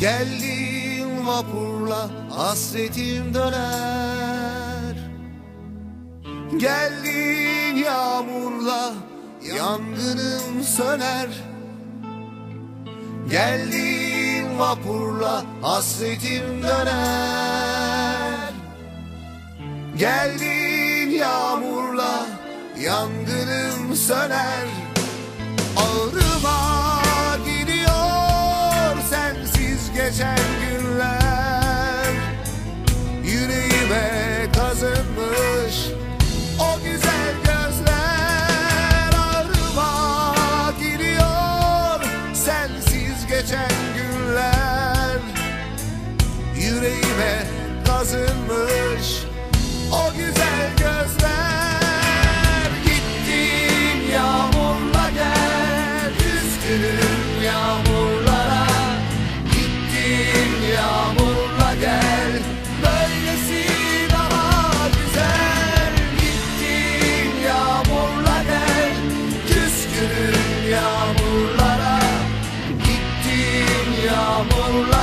Geldiğin vapurla hasretim döner. Geldiğin yağmurla yangınım söner. Geldiğin vapurla hasretim döner. Geldiğin yağmurla yangınım söner. Ağrıma geçen günler. Yüreğime kazınmış o güzel gözler Ağrıma gidiyor sensiz geçen günler Yüreğime kazınmış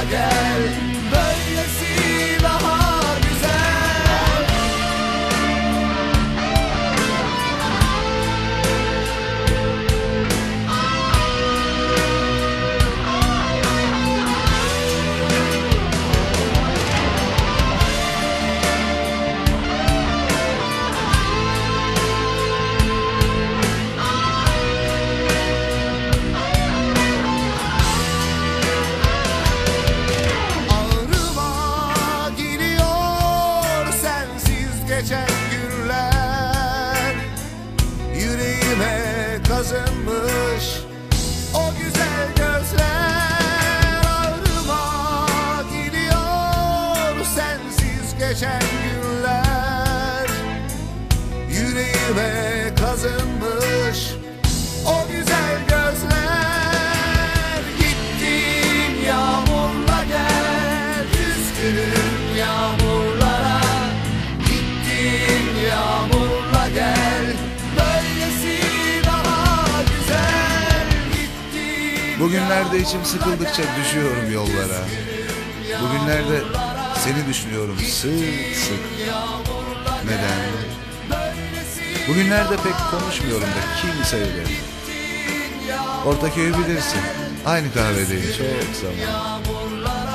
yağmurla kazınmış o güzel gözler Ağrıma gidiyor sensiz geçen günler Yüreğime kazınmış. O güzel gözler Gittin yağmurla gel Üzgünüm yağmurlara Bugünlerde içim sıkıldıkça düşüyorum yollara. Bugünlerde seni düşünüyorum sık sık. Neden? Bugünlerde pek konuşmuyorum da kimseyle. Ortaköy'ü bilirsin. Aynı kahvedeyim çok zaman.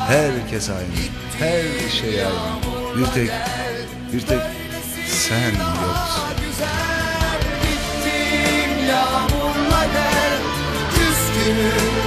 Herkes aynı. Her şey aynı. Bir tek, bir tek sen yoksun. Gittin yağmurla you.